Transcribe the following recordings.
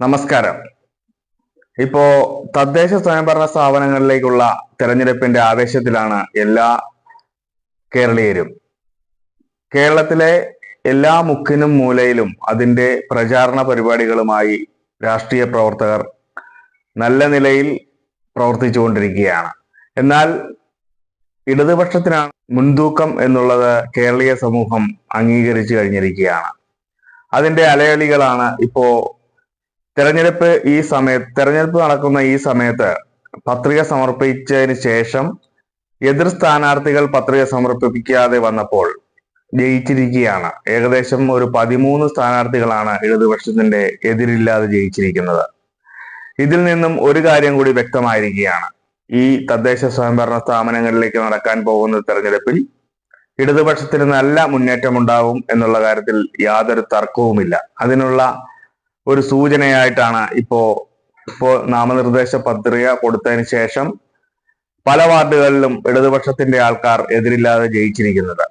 നമസ്കാരം. ഇപ്പോ തദ്ദേശ സ്വയംഭരണ സ്ഥാപനങ്ങളിലേക്കുള്ള തെരഞ്ഞെടുപ്പിന്റെ ആവേശത്തിലാണ് എല്ലാ കേരളീയരും. കേരളത്തിലെ എല്ലാ മുക്കിനും മൂലയിലും അതിന്റെ പ്രചാരണ പരിപാടികളുമായി രാഷ്ട്രീയ പ്രവർത്തകർ നല്ല നിലയിൽ പ്രവർത്തിച്ചുകൊണ്ടിരിക്കുകയാണ്. എന്നാൽ ഇടതുപക്ഷത്തിനാണ് മുൻതൂക്കം എന്നുള്ളത് കേരളീയ സമൂഹം അംഗീകരിച്ചു കഴിഞ്ഞിരിക്കുകയാണ്. അതിന്റെ അലയളികളാണ് ഇപ്പോ തെരഞ്ഞെടുപ്പ് ഈ സമയത്ത് തെരഞ്ഞെടുപ്പ് നടക്കുന്ന ഈ സമയത്ത് പത്രിക സമർപ്പിച്ചതിന് ശേഷം എതിർ സ്ഥാനാർത്ഥികൾ പത്രിക സമർപ്പിക്കാതെ വന്നപ്പോൾ ജയിച്ചിരിക്കുകയാണ്. ഏകദേശം ഒരു പതിമൂന്ന് സ്ഥാനാർത്ഥികളാണ് ഇടതുപക്ഷത്തിന്റെ എതിരില്ലാതെ ജയിച്ചിരിക്കുന്നത്. ഇതിൽ നിന്നും ഒരു കാര്യം കൂടി വ്യക്തമായിരിക്കുകയാണ്. ഈ തദ്ദേശ സ്വയംഭരണ സ്ഥാപനങ്ങളിലേക്ക് നടക്കാൻ പോകുന്ന തെരഞ്ഞെടുപ്പിൽ ഇടതുപക്ഷത്തിന് നല്ല മുന്നേറ്റം ഉണ്ടാവും എന്നുള്ള കാര്യത്തിൽ യാതൊരു തർക്കവുമില്ല. അതിനുള്ള ഒരു സൂചനയായിട്ടാണ് ഇപ്പോ ഇപ്പോ നാമനിർദ്ദേശ പത്രിക കൊടുത്തതിന് ശേഷം പല വാർഡുകളിലും ഇടതുപക്ഷത്തിന്റെ ആൾക്കാർ എതിരില്ലാതെ ജയിച്ചിരിക്കുന്നത്.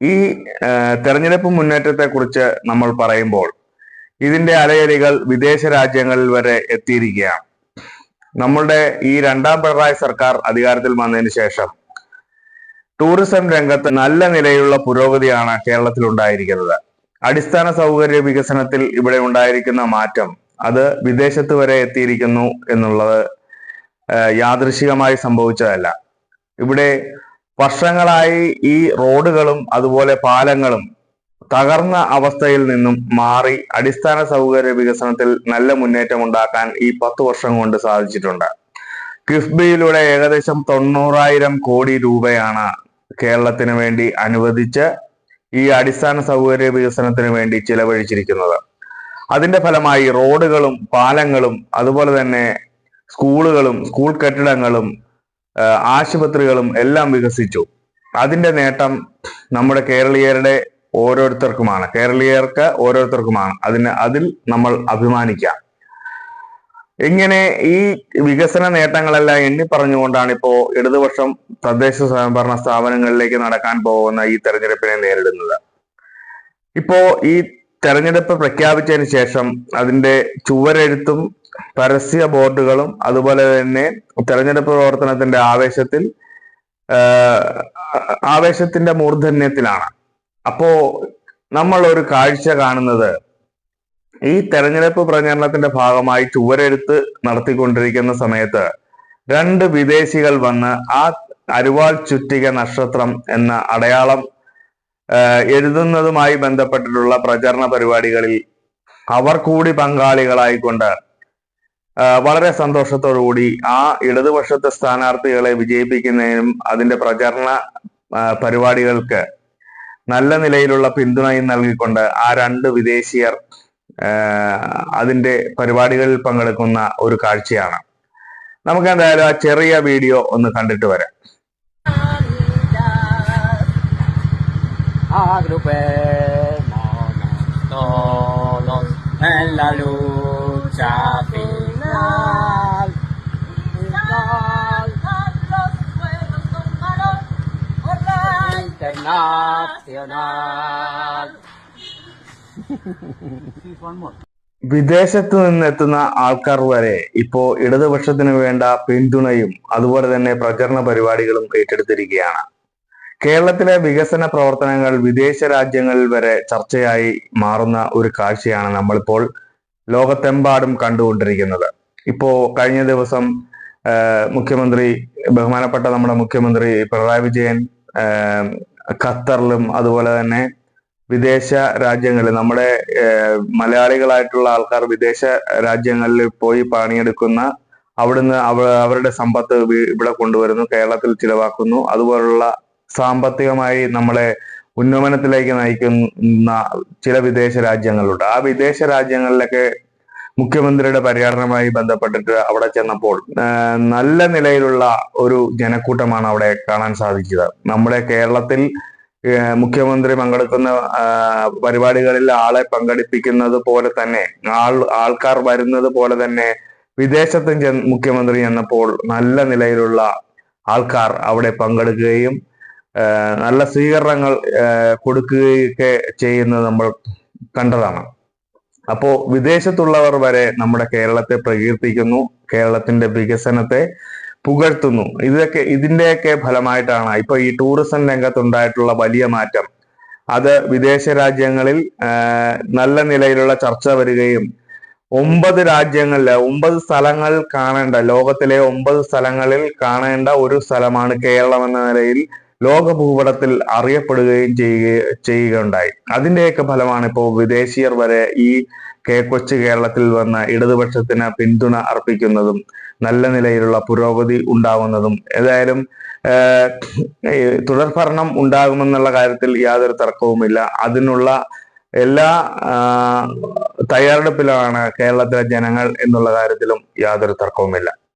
ഈ തെരഞ്ഞെടുപ്പ് മുന്നേറ്റത്തെ കുറിച്ച് നമ്മൾ പറയുമ്പോൾ ഇതിന്റെ അലയലികൾ വിദേശ രാജ്യങ്ങളിൽ വരെ എത്തിയിരിക്കുകയാണ്. നമ്മളുടെ ഈ രണ്ടാം പിണറായി സർക്കാർ അധികാരത്തിൽ വന്നതിന് ശേഷം ടൂറിസം രംഗത്ത് നല്ല നിലയിലുള്ള പുരോഗതിയാണ് കേരളത്തിൽ ഉണ്ടായിരിക്കുന്നത് അടിസ്ഥാന സൗകര്യ വികസനത്തിൽ ഇവിടെ ഉണ്ടായിരിക്കുന്ന മാറ്റം അത് വിദേശത്ത് വരെ എത്തിയിരിക്കുന്നു എന്നുള്ളത് യാദൃശികമായി സംഭവിച്ചതല്ല. ഇവിടെ വർഷങ്ങളായി ഈ റോഡുകളും അതുപോലെ പാലങ്ങളും തകർന്ന അവസ്ഥയിൽ നിന്നും മാറി അടിസ്ഥാന സൗകര്യ വികസനത്തിൽ നല്ല മുന്നേറ്റം ഉണ്ടാക്കാൻ ഈ പത്ത് വർഷം കൊണ്ട് സാധിച്ചിട്ടുണ്ട്. കിഫ്ബിയിലൂടെ ഏകദേശം തൊണ്ണൂറായിരം കോടി രൂപയാണ് കേരളത്തിന് വേണ്ടി അനുവദിച്ച് ഈ അടിസ്ഥാന സൗകര്യ വികസനത്തിന് വേണ്ടി ചിലവഴിച്ചിരിക്കുന്നത്. അതിന്റെ ഫലമായി റോഡുകളും പാലങ്ങളും അതുപോലെ തന്നെ സ്കൂളുകളും സ്കൂൾ കെട്ടിടങ്ങളും ആശുപത്രികളും എല്ലാം വികസിച്ചു. അതിന്റെ നേട്ടം നമ്മുടെ കേരളീയരുടെ ഓരോരുത്തർക്കുമാണ്. കേരളീയർക്ക് ഓരോരുത്തർക്കുമാണ്. അതിന് അതിൽ നമ്മൾ അഭിമാനിക്കാം. ഇങ്ങനെ ഈ വികസന നേട്ടങ്ങളെല്ലാം എണ്ണി പറഞ്ഞുകൊണ്ടാണ് ഇപ്പോ ഇടതുപക്ഷം തദ്ദേശ സ്വയംഭരണ സ്ഥാപനങ്ങളിലേക്ക് നടക്കാൻ പോകുന്ന ഈ തെരഞ്ഞെടുപ്പിനെ നേരിടുന്നത്. ഇപ്പോ ഈ തെരഞ്ഞെടുപ്പ് പ്രഖ്യാപിച്ചതിന് ശേഷം അതിന്റെ ചുവരെഴുത്തും പരസ്യ ബോർഡുകളും അതുപോലെ തന്നെ തെരഞ്ഞെടുപ്പ് പ്രവർത്തനത്തിന്റെ ആവേശത്തിൽ ആവേശത്തിന്റെ മൂർധന്യത്തിലാണ്. അപ്പോ നമ്മൾ ഒരു കാഴ്ച കാണുന്നത് ഈ തെരഞ്ഞെടുപ്പ് പ്രചരണത്തിന്റെ ഭാഗമായി ചുവരെഴുത്ത് നടത്തിക്കൊണ്ടിരിക്കുന്ന സമയത്ത് രണ്ട് വിദേശികൾ വന്ന് ആ അരുവാൾ ചുറ്റിക നക്ഷത്രം എന്ന അടയാളം എഴുതുന്നതുമായി ബന്ധപ്പെട്ടിട്ടുള്ള പ്രചരണ പരിപാടികളിൽ അവർ കൂടി പങ്കാളികളായിക്കൊണ്ട് വളരെ സന്തോഷത്തോടുകൂടി ആ ഇടതുപക്ഷത്തെ സ്ഥാനാർത്ഥികളെ വിജയിപ്പിക്കുന്നതിനും അതിന്റെ പ്രചരണ പരിപാടികൾക്ക് നല്ല നിലയിലുള്ള പിന്തുണയും നൽകിക്കൊണ്ട് ആ രണ്ട് വിദേശീയർ അതിന്റെ പരിപാടികളിൽ പങ്കെടുക്കുന്ന ഒരു കാഴ്ചയാണ് നമുക്ക് എന്തായാലും ആ ചെറിയ വീഡിയോ ഒന്ന് കണ്ടിട്ട് വരാം Nacional. Nacional. വിദേശത്ത് നിന്നെത്തുന്ന ആൾക്കാർ വരെ ഇപ്പോ ഇടതുപക്ഷത്തിന് വേണ്ട പിന്തുണയും അതുപോലെ തന്നെ പ്രചരണ പരിപാടികളും ഏറ്റെടുത്തിരിക്കുകയാണ്. കേരളത്തിലെ വികസന പ്രവർത്തനങ്ങൾ വിദേശ രാജ്യങ്ങളിൽ വരെ ചർച്ചയായി മാറുന്ന ഒരു കാഴ്ചയാണ് നമ്മളിപ്പോൾ ലോകത്തെമ്പാടും കണ്ടുകൊണ്ടിരിക്കുന്നത്. ഇപ്പോ കഴിഞ്ഞ ദിവസം മുഖ്യമന്ത്രി ബഹുമാനപ്പെട്ട നമ്മുടെ മുഖ്യമന്ത്രി പിണറായി വിജയൻ ഖത്തറിലും അതുപോലെ തന്നെ വിദേശ രാജ്യങ്ങളിൽ നമ്മുടെ മലയാളികളായിട്ടുള്ള ആൾക്കാർ വിദേശ രാജ്യങ്ങളിൽ പോയി പണിയെടുക്കുന്ന അവിടുന്ന് അവ അവരുടെ സമ്പത്ത് ഇവിടെ കൊണ്ടുവരുന്നു കേരളത്തിൽ ചിലവാക്കുന്നു. അതുപോലുള്ള സാമ്പത്തികമായി നമ്മളെ ഉന്നമനത്തിലേക്ക് നയിക്കുന്ന ചില വിദേശ രാജ്യങ്ങളുണ്ട്. ആ വിദേശ രാജ്യങ്ങളിലൊക്കെ മുഖ്യമന്ത്രിയുടെ പര്യടനവുമായി ബന്ധപ്പെട്ടിട്ട് അവിടെ ചെന്നപ്പോൾ നല്ല നിലയിലുള്ള ഒരു ജനക്കൂട്ടമാണ് അവിടെ കാണാൻ സാധിച്ചത്. നമ്മുടെ കേരളത്തിൽ മുഖ്യമന്ത്രി പങ്കെടുക്കുന്ന പരിപാടികളിൽ ആളെ പങ്കെടുപ്പിക്കുന്നത് പോലെ തന്നെ ആൾ ആൾക്കാർ വരുന്നത് പോലെ തന്നെ വിദേശത്തും ചെന്ന് മുഖ്യമന്ത്രി ചെന്നപ്പോൾ നല്ല നിലയിലുള്ള ആൾക്കാർ അവിടെ പങ്കെടുക്കുകയും നല്ല സ്വീകരണങ്ങൾ കൊടുക്കുകയൊക്കെ ചെയ്യുന്നത് നമ്മൾ കണ്ടതാണ്. അപ്പോ വിദേശത്തുള്ളവർ വരെ നമ്മുടെ കേരളത്തെ പ്രകീർത്തിക്കുന്നു. കേരളത്തിന്റെ വികസനത്തെ പുകഴ്ത്തുന്നു. ഇതൊക്കെ ഇതിന്റെയൊക്കെ ഫലമായിട്ടാണ് ഇപ്പൊ ഈ ടൂറിസം രംഗത്തുണ്ടായിട്ടുള്ള വലിയ മാറ്റം. അത് വിദേശ രാജ്യങ്ങളിൽ നല്ല നിലയിലുള്ള ചർച്ച വരികയും ഒമ്പത് രാജ്യങ്ങളിൽ ഒമ്പത് സ്ഥലങ്ങൾ കാണേണ്ട ലോകത്തിലെ ഒമ്പത് സ്ഥലങ്ങളിൽ കാണേണ്ട ഒരു സ്ഥലമാണ് കേരളം എന്ന നിലയിൽ ലോക ഭൂപടത്തിൽ അറിയപ്പെടുകയും ചെയ്യുക ചെയ്യുകയുണ്ടായി. അതിന്റെയൊക്കെ ഫലമാണ് ഇപ്പോൾ വിദേശീയർ വരെ ഈ കെ കൊച്ചു കേരളത്തിൽ വന്ന ഇടതുപക്ഷത്തിന് പിന്തുണ അർപ്പിക്കുന്നതും നല്ല നിലയിലുള്ള പുരോഗതി ഉണ്ടാവുന്നതും. ഏതായാലും തുടർഭരണം ഉണ്ടാകുമെന്നുള്ള കാര്യത്തിൽ യാതൊരു തർക്കവുമില്ല. അതിനുള്ള എല്ലാ തയ്യാറെടുപ്പിലാണ് കേരളത്തിലെ ജനങ്ങൾ എന്നുള്ള കാര്യത്തിലും യാതൊരു തർക്കവുമില്ല.